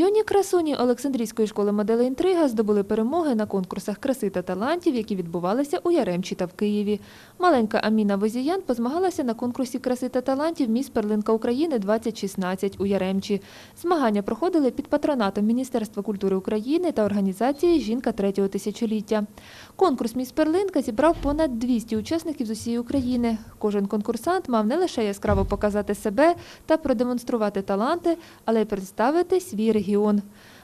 Юні красуні Олександрійської школи моделей інтрига здобули перемоги на конкурсах краси та талантів, які відбувалися у Яремчі та в Києві. Маленька Аміна Возіян позмагалася на конкурсі краси та талантів Міс Перлинка України 2016 у Яремчі. Змагання проходили під патронатом Міністерства культури України та організації Жінка третього тисячоліття. Конкурс Міс Перлинка зібрав понад 200 учасників з усієї України. Кожен конкурсант мав не лише яскраво показати себе та продемонструвати таланти, але й представити свій регіон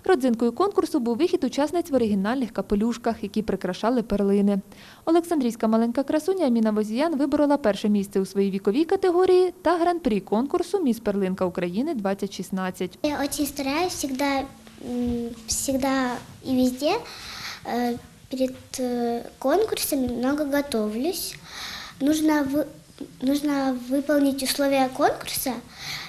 Родзинкою конкурсу був вихід учасниць в оригінальних капелюшках, які прикрашали перлини. Олександрійська маленька красуня Аміна Возіян виборола перше місце у своїй віковій категорії та гран-прі конкурсу Міс Перлинка України 2016. Я очень стараюсь всегда, м, всегда и везде. Э, Перед э, конкурсами много готовлюсь. Нужно, вы- нужно выполнить условия конкурса,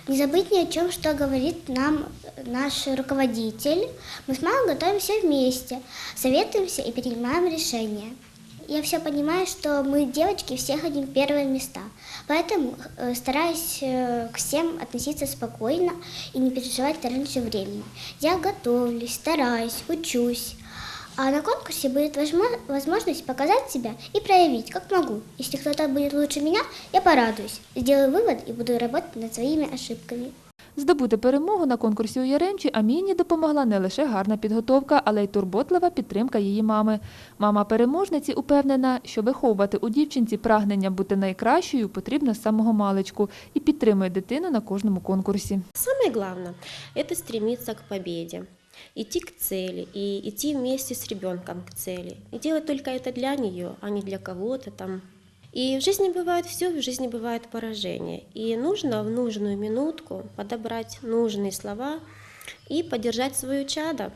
не забыть ни о чем, что говорит нам наш руководитель. Мы с мамой готовимся вместе, советуемся и принимаем решения. Я все понимаю, что мы, девочки, все хотим первые места. Поэтому э, стараюсь э, к всем относиться спокойно и не переживать раньше времени. Я готовлюсь, стараюсь, учусь. А на конкурсе будет возможно- возможность показать себя и проявить, как могу. Если кто-то будет лучше меня, я порадуюсь, сделаю вывод и буду работать над своими ошибками. Здобути перемогу на конкурсі у Яремчі Аміні допомогла не лише гарна підготовка, але й турботлива підтримка її мами. Мама переможниці упевнена, що виховувати у дівчинці прагнення бути найкращою потрібно з самого маличку і підтримує дитину на кожному конкурсі. Самое главное – это стремиться к победе, идти к цели и идти вместе с ребенком к цели. И делать только это для нее, а не для кого-то там. И в жизни бывает все, в жизни бывает поражение. И нужно в нужную минутку подобрать нужные слова и поддержать свою чадо.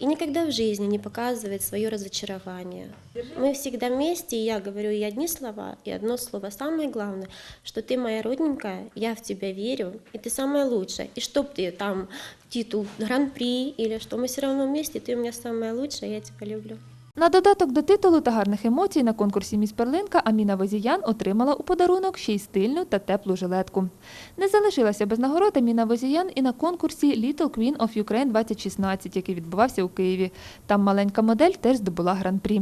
И никогда в жизни не показывать свое разочарование. Мы всегда вместе, и я говорю и одни слова, и одно слово. Самое главное, что ты моя родненькая, я в тебя верю, и ты самая лучшая. И чтоб ты там титул гран-при или что, мы все равно вместе, ты у меня самая лучшая, я тебя люблю. На додаток до титулу та гарних емоцій на конкурсі Міс Перлинка Аміна Возіян отримала у подарунок ще й стильну та теплу жилетку. Не залишилася без нагород Аміна Возіян і на конкурсі Little Queen of Ukraine 2016, який відбувався у Києві. Там маленька модель теж здобула гран-прі.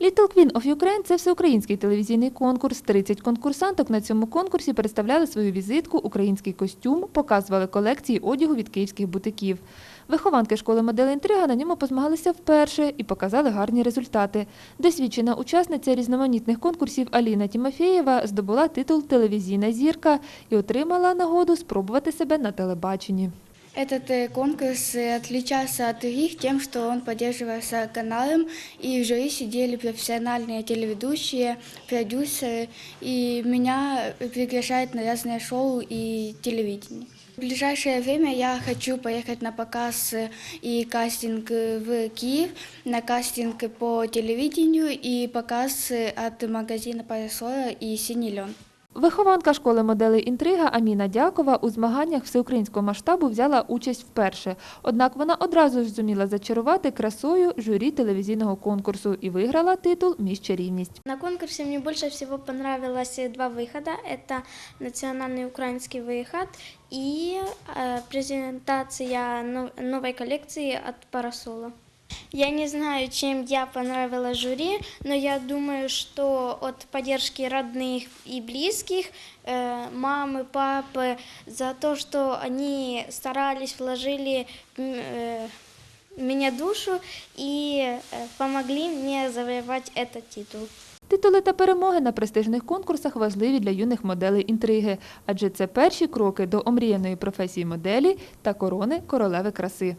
Little Queen of Ukraine – це всеукраїнський телевізійний конкурс. 30 конкурсанток на цьому конкурсі представляли свою візитку, український костюм, показували колекції одягу від київських бутиків. Вихованки школи моделі інтрига на ньому позмагалися вперше і показали гарні результати. Досвідчена учасниця різноманітних конкурсів Аліна Тімофєєва здобула титул Телевізійна зірка і отримала нагоду спробувати себе на телебаченні. Этот э, конкурс э, отличался от других тем, что он поддерживался каналом, и в жюри сидели профессиональные телеведущие, продюсеры, и меня приглашают на разные шоу и телевидение. В ближайшее время я хочу поехать на показ э, и кастинг э, в Киев, на кастинг по телевидению и показ э, от магазина Парасола и Синий лен. Вихованка школи моделей інтрига Аміна Дякова у змаганнях всеукраїнського масштабу взяла участь вперше. Однак вона одразу ж зуміла зачарувати красою журі телевізійного конкурсу і виграла титул Міс Чарівність. На конкурсе мне больше всего понравилось э, два выхода. Это национальный украинский выход и э, презентация но- новой коллекции от Парасола. Я не знаю, чем я понравила жюри, но я думаю, что от поддержки родных и близких, э, мамы, папы, за то, что они старались, вложили м, э, в меня душу и э, помогли мне завоевать этот титул. Титули та перемоги на престижних конкурсах важливі для юних моделей інтриги, адже це перші кроки до омріяної професії моделі та корони королеви краси.